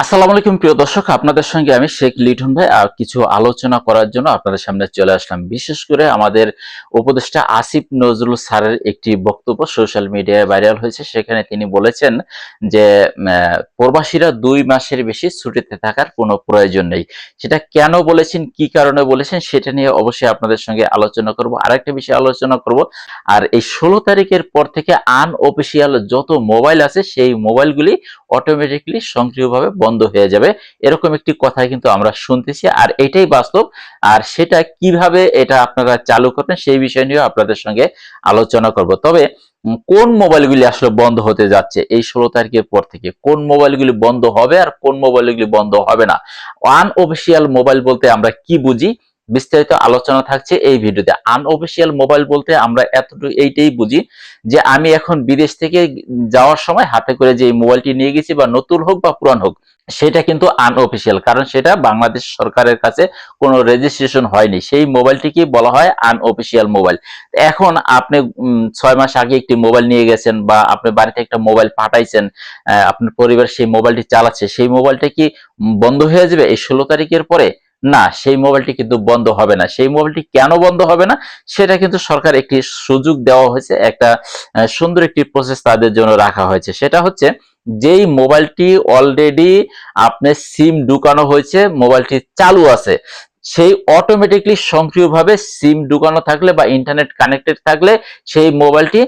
আসসালামু আলাইকুম, প্রিয় দর্শক। আপনাদের সঙ্গে আমি শেখ লিটন ভাই আর কিছু আলোচনা করার জন্য আপনাদের সামনে চলে আসলাম। বিশেষ করে আমাদের উপদেষ্টা আসিফ নজরুল স্যারের একটি বক্তব্য সোশ্যাল মিডিয়ায় ভাইরাল হয়েছে। সেখানে তিনি বলেছেন যে প্রবাসীরা দুই মাসের বেশি ছুটিতে থাকার কোনো প্রয়োজন নেই। সেটা কেন বলেছেন, কি কারণে বলেছেন, সেটা নিয়ে অবশ্যই আপনাদের সঙ্গে আলোচনা করব। আরেকটা বিষয়ে আলোচনা করব। আর এই ষোলো তারিখের পর থেকে আনঅফিসিয়াল যত মোবাইল আছে, সেই মোবাইলগুলি অটোমেটিকলি সক্রিয়ভাবে বন্ধ হয়ে যাবে। এরকম একটি কথা কিন্তু আমরা শুনতেছি আর এটাই বাস্তব। আর সেটা কীভাবে এটা আপনারা চালু করবেন সেই বিষয় নিয়ে আপনাদের সঙ্গে আলোচনা করব। তবে কোন মোবাইলগুলি আসলে বন্ধ হতে যাচ্ছে? এই ষোলো তারিখের পর থেকে কোন মোবাইলগুলি বন্ধ হবে আর কোন মোবাইলগুলি বন্ধ হবে না? আনঅফিসিয়াল মোবাইল বলতে আমরা কি বুঝি? বিস্তারিত আলোচনা থাকছে এই ভিডিওতে। আনঅফিসিয়াল মোবাইল বলতে আমরা এতটুকু এইটাই বুঝি যে আমি এখন বিদেশ থেকে যাওয়ার সময় হাতে করে যে মোবাইলটি নিয়ে গেছি বা নতুন হোক বা পুরান হোক সেটা কিন্তু আনঅফিসিয়াল কারণ সেটা বাংলাদেশ সরকারের কাছে কোনো রেজিস্ট্রেশন হয়নি। সেই মোবাইলটিকে বলা হয় আনঅফিসিয়াল মোবাইল এখন আপনি ছয় মাস আগে একটি মোবাইল নিয়ে গেছেন বা আপনি বাড়িতে একটা মোবাইল পাঠাইছেন আপনার পরিবার সেই মোবাইলটি চালাচ্ছে, সেই মোবাইলটা কি বন্ধ হয়ে যাবে এই ষোলো তারিখের পরে? না, সেই মোবাইলটি কিন্তু বন্ধ হবে না। সেই মোবাইলটি কেন বন্ধ হবে না? সেটা কিন্তু সরকার একটি সুযোগ দেওয়া হয়েছে, একটা সুন্দর একটি প্রসেস তাদের জন্য রাখা হয়েছে। সেটা হচ্ছে যেই মোবাইলটি অলরেডি আপনার সিম ঢুকানো হয়েছে, মোবাইলটি চালু আছে, সেই অটোমেটিকলি সক্রিয়ভাবে সিম ঢুকানো থাকলে বা ইন্টারনেট কানেক্টেড থাকলে সেই মোবাইলটি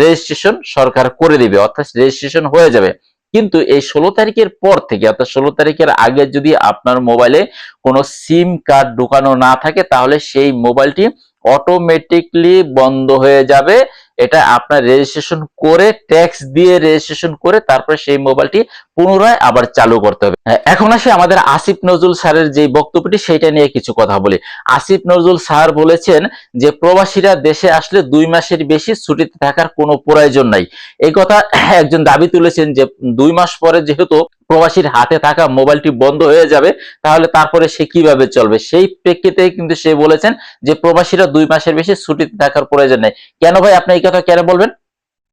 রেজিস্ট্রেশন সরকার করে দিবে, অর্থাৎ রেজিস্ট্রেশন হয়ে যাবে। কিন্তু এই ষোলো তারিখের পর থেকে, অর্থাৎ ষোলো তারিখের আগে যদি আপনার মোবাইলে কোনো সিম কার্ড ঢুকানো না থাকে, তাহলে সেই মোবাইলটি অটোমেটিকলি বন্ধ হয়ে যাবে। এটা আপনার রেজিস্ট্রেশন করে ট্যাক্স দিয়ে রেজিস্ট্রেশন করে তারপরে সেই মোবাইলটি পুনরায় আবার চালু করতে হবে। হ্যাঁ, এখন আসে আমাদের আসিফ নজরুল স্যারের যে বক্তব্যটি সেটা নিয়ে কিছু কথা বলি। আসিফ নজরুল স্যার বলেছেন যে প্রবাসীরা দেশে আসলে দুই মাসের বেশি ছুটিতে থাকার কোনো প্রয়োজন নাই। এই কথা একজন দাবি তুলেছেন যে দুই মাস পরে যেহেতু প্রবাসীর হাতে থাকা মোবাইলটি বন্ধ হয়ে যাবে তাহলে তারপরে সে কীভাবে চলবে? সেই প্রেক্ষিতে কিন্তু সে বলেছেন যে প্রবাসীরা দুই মাসের বেশি ছুটিতে থাকার প্রয়োজন নেই। কেন ভাই আপনি এই কথা কেন বলবেন?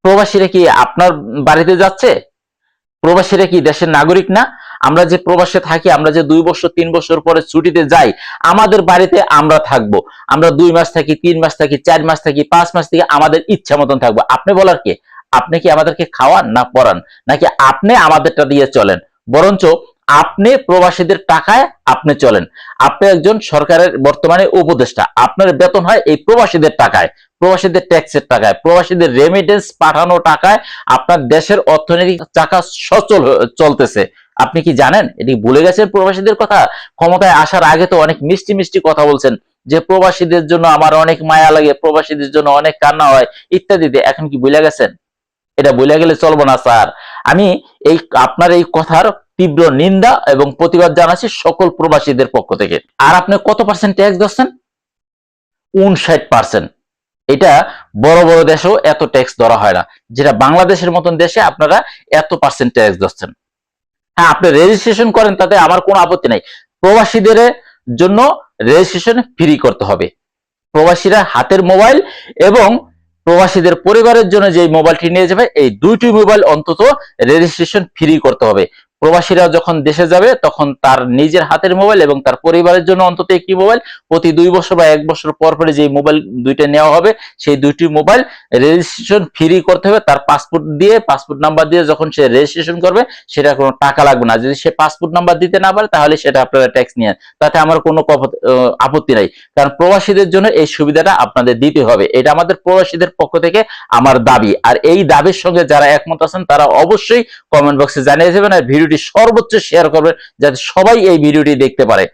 প্রবাসীরা কি আপনার বাড়িতে যাচ্ছে? প্রবাসীরা কি দেশের নাগরিক না? আমরা যে প্রবাসে থাকি, আমরা যে দুই বছর, তিন বছর পরে ছুটিতে যাই, আমাদের বাড়িতে আমরা থাকব। আমরা দুই মাস থাকি, তিন মাস থাকি, চার মাস থাকি, পাঁচ মাস থেকে আমাদের ইচ্ছা মতন থাকব। আপনি বলার কে? আপনি কি আমাদেরকে খাওয়ান না পড়ান নাকি আপনি আমাদেরটা দিয়ে চলেন? বরঞ্চ আপনি প্রবাসীদের টাকায় আপনি চলেন। আপনি একজন সরকারের বর্তমানে উপদেষ্টা। আপনার বেতন হয় এই প্রবাসীদের টাকায়, প্রবাসীদের ট্যাক্সের টাকায়, প্রবাসীদের রেমিটেন্স পাঠানো টাকায় আপনার দেশের অর্থনৈতিক চাকা সচল চলতেছে। আপনি কি জানেন? এটি ভুলে গেছেন প্রবাসীদের কথা? ক্ষমতায় আসার আগে তো অনেক মিষ্টি মিষ্টি কথা বলছেন যে প্রবাসীদের জন্য আমার অনেক মায়া লাগে, প্রবাসীদের জন্য অনেক কান্না হয়, ইত্যাদিতে। এখন কি ভুলে গেছেন? এটা ভুলে গেলে চলবো না, স্যার। আমি এই, আপনার এই কথার তীব্র নিন্দা এবং প্রতিবাদ জানাচ্ছি সকল প্রবাসীদের পক্ষ থেকে। আর আপনি কত পার্সেন্ট ট্যাক্স দিচ্ছেন উনষাট পার্সেন্ট এটা বড় বড় দেশেও এত ট্যাক্স ধরা হয় না। যেটা বাংলাদেশের মতন দেশে আপনারা এত পার্সেন্ট ট্যাক্স দিচ্ছেন হ্যাঁ আপনি রেজিস্ট্রেশন করেন, তাতে আমার কোনো আপত্তি নাই। প্রবাসীদের জন্য রেজিস্ট্রেশন ফ্রি করতে হবে। প্রবাসীরা হাতের মোবাইল এবং প্রবাসীদের পরিবারের জন্য যে মোবাইলটি নিয়ে যাবে, এই দুইটি মোবাইল অন্তত রেজিস্ট্রেশন ফ্রি করতে হবে। প্রবাসীরা যখন দেশে যাবে, তখন তার নিজের হাতের মোবাইল এবং তার পরিবারের জন্য অন্তত একটি মোবাইল প্রতি দুই বছর বা এক বছর পর পরে যে মোবাইল দুইটা নেওয়া হবে, সেই দুইটি মোবাইল রেজিস্ট্রেশন ফ্রি করতে হবে। তার পাসপোর্ট দিয়ে পাসপোর্ট নাম্বার দিয়ে যখন সে রেজিস্ট্রেশন করবে, সেটা কোনো টাকা লাগবে না। যদি সে পাসপোর্ট নাম্বার দিতে না পারে, তাহলে সেটা আপনারা ট্যাক্স নিয়ে তাতে আমার কোনো আপত্তি নাই। কারণ প্রবাসীদের জন্য এই সুবিধাটা আপনাদের দিতে হবে। এটা আমাদের প্রবাসীদের পক্ষ থেকে আমার দাবি। আর এই দাবির সঙ্গে যারা একমত আছেন, তারা অবশ্যই কমেন্ট বক্সে জানিয়ে দেবেন। আর ভিডিওটি সর্বোচ্চ শেয়ার করবেন যাতে সবাই এই ভিডিওটি দেখতে পারে।